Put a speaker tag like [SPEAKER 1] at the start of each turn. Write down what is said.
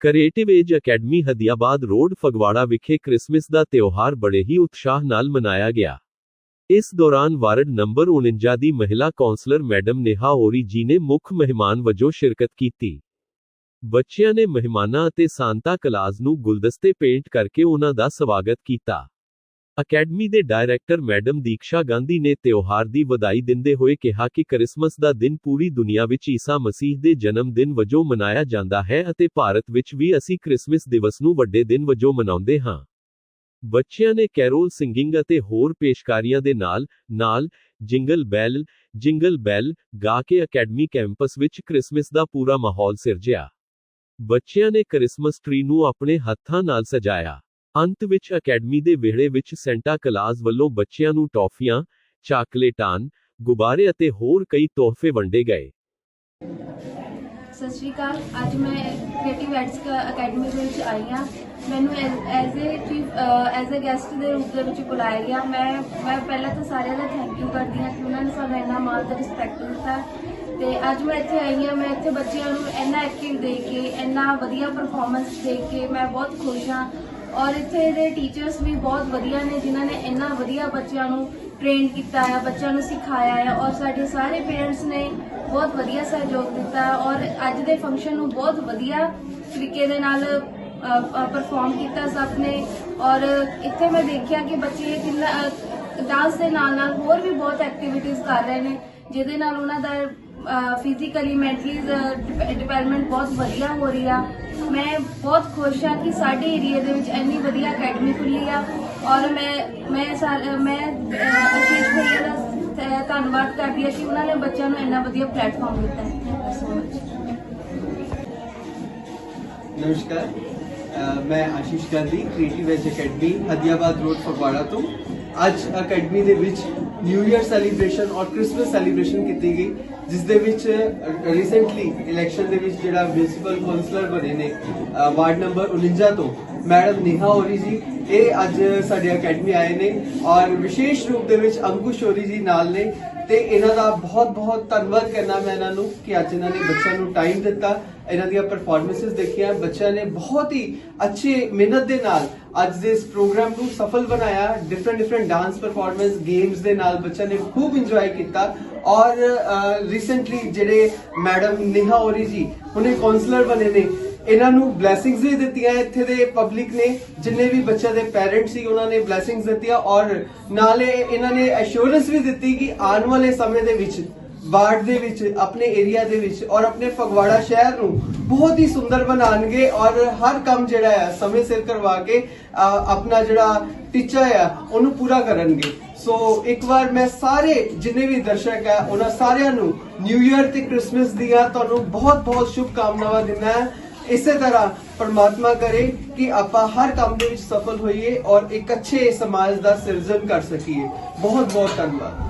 [SPEAKER 1] Creative age academy Hadiabad road, Phagwara ਵਿਖੇ Christmas ਦਾ ਤਿਉਹਾਰ ਬੜੇ ਹੀ ਉਤਸ਼ਾਹ ਨਾਲ ਮਨਾਇਆ ਗਿਆ। ਇਸ ਦੌਰਾਨ ਵਾਰਡ ਨੰਬਰ 49 ਦੀ ਮਹਿਲਾ ਕੌਂਸਲਰ ਮੈਡਮ ਨੇਹਾ ਔਰੀ ਜੀ ਨੇ ਮੁੱਖ ਮਹਿਮਾਨ ਵਜੋਂ ਸ਼ਿਰਕਤ ਕੀਤੀ। ਬੱਚਿਆਂ ਨੇ ਮਹਿਮਾਨਾਂ ਅਤੇ ਸਾਂਤਾ ਕਲਾਜ਼ ਨੂੰ ਗੁਲਦਸਤੇ ਪੇਂਟ ਕਰਕੇ ਉਹਨਾਂ ਦਾ ਸਵਾਗਤ ਕੀਤਾ। ਅਕੈਡਮੀ ਦੇ ਡਾਇਰੈਕਟਰ ਮੈਡਮ ਦੀਕਸ਼ਾ ਗਾਂਧੀ ਨੇ ਤਿਉਹਾਰ ਦੀ ਵਧਾਈ ਦਿੰਦੇ ਹੋਏ ਕਿਹਾ ਕਿ ਕ੍ਰਿਸਮਸ ਦਾ ਦਿਨ ਪੂਰੀ ਦੁਨੀਆ ਵਿੱਚ ਈਸਾ ਮਸੀਹ ਦੇ ਜਨਮ ਦਿਨ ਵਜੋਂ ਮਨਾਇਆ ਜਾਂਦਾ ਹੈ ਅਤੇ ਭਾਰਤ ਵਿੱਚ ਵੀ ਅਸੀਂ ਕ੍ਰਿਸਮਸ ਦਿਵਸ ਨੂੰ ਵੱਡੇ ਦਿਨ ਵਜੋਂ ਮਨਾਉਂਦੇ ਹਾਂ। ਬੱਚਿਆਂ ਨੇ ਕੈਰੋਲ ਸਿੰਗਿੰਗ ਅਤੇ ਹੋਰ ਪੇਸ਼ਕਾਰੀਆਂ ਦੇ ਨਾਲ ਨਾਲ ਜਿੰਗਲ ਬੈਲ ਜਿੰਗਲ ਬੈਲ ਗਾ ਕੇ ਅਕੈਡਮੀ ਕੈਂਪਸ ਵਿੱਚ ਕ੍ਰਿਸਮਸ ਦਾ ਪੂਰਾ ਮਾਹੌਲ ਸਿਰਜਿਆ। ਬੱਚਿਆਂ ਨੇ ਕ੍ਰਿਸਮਸ ਟ੍ਰੀ ਨੂੰ ਆਪਣੇ ਹੱਥਾਂ ਨਾਲ ਸਜਾਇਆ। ਅੰਤ ਵਿੱਚ ਅਕੈਡਮੀ ਦੇ ਵਿਹੜੇ ਵਿੱਚ ਸੈਂਟਾ ਕਲਾਜ਼ ਵੱਲੋਂ ਬੱਚਿਆਂ ਨੂੰ ਟੌਫੀਆਂ ਚਾਕਲੇਟਾਂ ਗੁਬਾਰੇ ਅਤੇ ਹੋਰ ਕਈ ਤੋਹਫੇ ਵੰਡੇ ਗਏ।
[SPEAKER 2] ਸਤਿ ਸ਼੍ਰੀ ਅਕਾਲ, ਅੱਜ ਮੈਂ ਕ੍ਰੀਏਟਿਵ ਐਡਸ ਅਕੈਡਮੀ ਦੇ ਵਿੱਚ ਆਈ ਹਾਂ। ਮੈਨੂੰ as a chief as a guest ਦੇ ਰੂਪ ਦੇ ਵਿੱਚ ਬੁਲਾਇਆ ਗਿਆ। ਮੈਂ ਮੈਂ ਪਹਿਲਾਂ ਤਾਂ ਸਾਰਿਆਂ ਦਾ ਥੈਂਕ ਯੂ ਕਰਦੀ ਹਾਂ ਕਿ ਉਹਨਾਂ ਨੇ ਸਾਨੂੰ ਇੰਨਾ ਮਾਣ ਤੇ ਰਿਸਪੈਕਟ ਦਿੱਤਾ। ਤੇ ਅੱਜ ਮੈਂ ਇੱਥੇ ਆਈ ਹਾਂ, ਮੈਂ ਇੱਥੇ ਬੱਚਿਆਂ ਨੂੰ ਇੰਨਾ ਐਕਟਿਵ ਦੇਖ ਕੇ, ਇੰਨਾ ਵਧੀਆ ਪਰਫਾਰਮੈਂਸ ਦੇਖ ਕੇ ਮੈਂ ਬਹੁਤ ਖੁਸ਼ ਹਾਂ। ਔਰ ਇੱਥੇ ਦੇ ਟੀਚਰਸ ਵੀ ਬਹੁਤ ਵਧੀਆ ਨੇ, ਜਿਨ੍ਹਾਂ ਨੇ ਇੰਨਾ ਵਧੀਆ ਬੱਚਿਆਂ ਨੂੰ ਟ੍ਰੇਨ ਕੀਤਾ ਹੈ, ਬੱਚਿਆਂ ਨੂੰ ਸਿਖਾਇਆ ਹੈ ਔਰ ਸਾਡੇ ਸਾਰੇ ਪੇਰੈਂਟਸ ਨੇ ਬਹੁਤ ਵਧੀਆ ਸਹਿਯੋਗ ਦਿੱਤਾ ਔਰ ਅੱਜ ਦੇ ਫੰਕਸ਼ਨ ਨੂੰ ਬਹੁਤ ਵਧੀਆ ਤਰੀਕੇ ਦੇ ਨਾਲ ਪਰਫਾਰਮ ਕੀਤਾ ਸਭ ਨੇ ਔਰ ਇੱਥੇ ਮੈਂ ਦੇਖਿਆ ਕਿ ਬੱਚੇ ਕਿੰਨਾ ਡਾਂਸ ਦੇ ਨਾਲ ਨਾਲ ਹੋਰ ਵੀ ਬਹੁਤ ਐਕਟੀਵਿਟੀਜ਼ ਕਰ ਰਹੇ ਨੇ, ਜਿਹਦੇ ਨਾਲ ਉਹਨਾਂ ਦਾ ਫਿਜ਼ੀਕਲੀ ਮੈਂਟਲੀ ਡਿਵੈਲਪਮੈਂਟ ਬਹੁਤ ਵਧੀਆ ਹੋ ਰਹੀ ਆ। ਮੈਂ ਬਹੁਤ ਖੁਸ਼ ਹਾਂ ਕਿ ਸਾਡੇ ਏਰੀਆ ਦੇ ਵਿੱਚ ਇੰਨੀ ਵਧੀਆ ਅਕੈਡਮੀ ਖੁੱਲੀ ਆ ਔਰ ਮੈਂ ਮੈਂ ਸਾ- ਮੈਂ ਅਹ, ਅਸ਼ੀਸ਼ ਭਈਆ ਦਾ ਧ- ਧੰਨਵਾਦ ਕਰਦੀ ਹਾਂ ਕਿ ਉਹਨਾਂ ਨੇ ਬੱਚਿਆਂ ਨੂੰ ਇੰਨਾ ਵਧੀਆ ਪਲੇਟਫਾਰਮ ਦਿੱਤਾ ਹੈ। ਥੈਂਕ ਯੂ ਸੋ ਮਚ
[SPEAKER 3] ਨਮਸਕਾਰ। ਅ, ਮੈਂ Ashish Gandhi creative edge academy Hadiabad road Phagwara ਤੋਂ। ਅੱਜ ਅਕੈਡਮੀ ਦੇ ਵਿੱਚ ਨਿਊ ਈਅਰ ਸੈਲੀਬ੍ਰੇਸ਼ਨ ਔਰ ਕ੍ਰਿਸਮਸ ਸੈਲੀਬ੍ਰੇਸ਼ਨ ਕੀਤੀ ਗਈ, ਜਿਸ ਦੇ ਵਿੱਚ ਰੀਸੈਂਟਲੀ ਇਲੈਕਸ਼ਨ ਦੇ ਵਿੱਚ ਜਿਹੜਾ ਮਿਊਨਿਸਪਲ ਕਾਉਂਸਲਰ ਬਣੇ ਨੇ ਵਾਰਡ ਨੰਬਰ 49 ਤੋਂ ਮੈਡਮ ਨੇਹਾ ਹੋਰੀ ਜੀ, ਇਹ ਅੱਜ ਸਾਡੇ ਅਕੈਡਮੀ ਆਏ ਨੇ ਔਰ ਵਿਸ਼ੇਸ਼ ਰੂਪ ਦੇ ਵਿੱਚ ਅੰਕੁਸ਼ ਹੋਰੀ ਜੀ ਨਾਲ ਨੇ ਤੇ ਇਹਨਾਂ ਦਾ ਬਹੁਤ ਬਹੁਤ ਧੰਨਵਾਦ ਕਰਨਾ ਮੈਂ ਇਹਨਾਂ ਨੂੰ ਕਿ ਅੱਜ ਇਹਨਾਂ ਨੇ ਬੱਚਿਆਂ ਨੂੰ ਟਾਈਮ ਦਿੱਤਾ, ਇਹਨਾਂ ਦੀਆਂ ਪਰਫਾਰਮੈਂਸਸ ਦੇਖੀਆਂ, ਬੱਚਿਆਂ ਨੇ ਬਹੁਤ ਹੀ ਅੱਛੇ ਮਿਹਨਤ ਦੇ ਨਾਲ ਅੱਜ ਦੇ ਇਸ ਪ੍ਰੋਗਰਾਮ ਨੂੰ ਸਫਲ ਬਣਾਇਆ different different dance performance games ਦੇ ਨਾਲ ਬੱਚਿਆਂ ਨੇ ਖੂਬ ਇੰਜੋਏ ਕੀਤਾ ਔਰ ਰੀਸੈਂਟਲੀ ਜਿਹੜੇ ਮੈਡਮ ਨੇਹਾ ਔਰੀ ਜੀ, ਉਹਨੇ ਕਾਉਂਸਲਰ ਬਣੇ ਨੇ ਇਹਨਾਂ ਨੂੰ ਬਲੇਸਿੰਗਸ ਵੀ ਦਿੱਤੀਆਂ ਇੱਥੇ ਦੇ ਪਬਲਿਕ ਨੇ, ਜਿੰਨੇ ਵੀ ਬੱਚਿਆਂ ਦੇ ਪੈਰੈਂਟਸ ਸੀ, ਉਹਨਾਂ ਨੇ ਬਲੇਸਿੰਗਸ ਦਿੱਤੀਆਂ ਔਰ ਨਾਲੇ ਇਹਨਾਂ ਨੇ ਐਸ਼ੋਰੈਂਸ ਵੀ ਦਿੱਤੀ ਕਿ ਆਉਣ ਵਾਲੇ ਸਮੇਂ ਦੇ ਵਿੱਚ, ਵਾਰਡ ਦੇ ਵਿੱਚ, ਆਪਣੇ ਏਰੀਆ ਦੇ ਵਿੱਚ ਔਰ ਆਪਣੇ ਫਗਵਾੜਾ ਸ਼ਹਿਰ ਨੂੰ ਬਹੁਤ ਹੀ ਸੁੰਦਰ ਬਣਾਉਣਗੇ ਔਰ ਹਰ ਕੰਮ ਜਿਹੜਾ ਹੈ ਸਮੇਂ ਸਿਰ ਕਰਵਾ ਕੇ ਆਪਣਾ ਜਿਹੜਾ ਟੀਚਾ ਆ, ਉਹਨੂੰ ਪੂਰਾ ਕਰਨਗੇ। ਸੋ ਇੱਕ ਵਾਰ ਮੈਂ ਸਾਰੇ ਜਿੰਨੇ ਵੀ ਦਰਸ਼ਕ ਹੈ ਉਹਨਾਂ ਸਾਰਿਆਂ ਨੂੰ ਨਿਊ ਇਅਰ ਤੇ ਕ੍ਰਿਸਮਸ ਦੀਆਂ ਤੁਹਾਨੂੰ ਬਹੁਤ ਬਹੁਤ ਸ਼ੁਭ ਕਾਮਨਾਵਾਂ ਦਿੰਦਾ ਹਾਂ। ਇਸੇ ਤਰ੍ਹਾਂ ਪਰਮਾਤਮਾ ਕਰੇ ਕਿ ਆਪਾਂ ਹਰ ਕੰਮ ਦੇ ਵਿੱਚ ਸਫਲ ਹੋਈਏ ਔਰ ਇੱਕ ਅੱਛੇ ਸਮਾਜ ਦਾ ਸਿਰਜਣ ਕਰ ਸਕੀਏ। ਬਹੁਤ ਬਹੁਤ ਧੰਨਵਾਦ।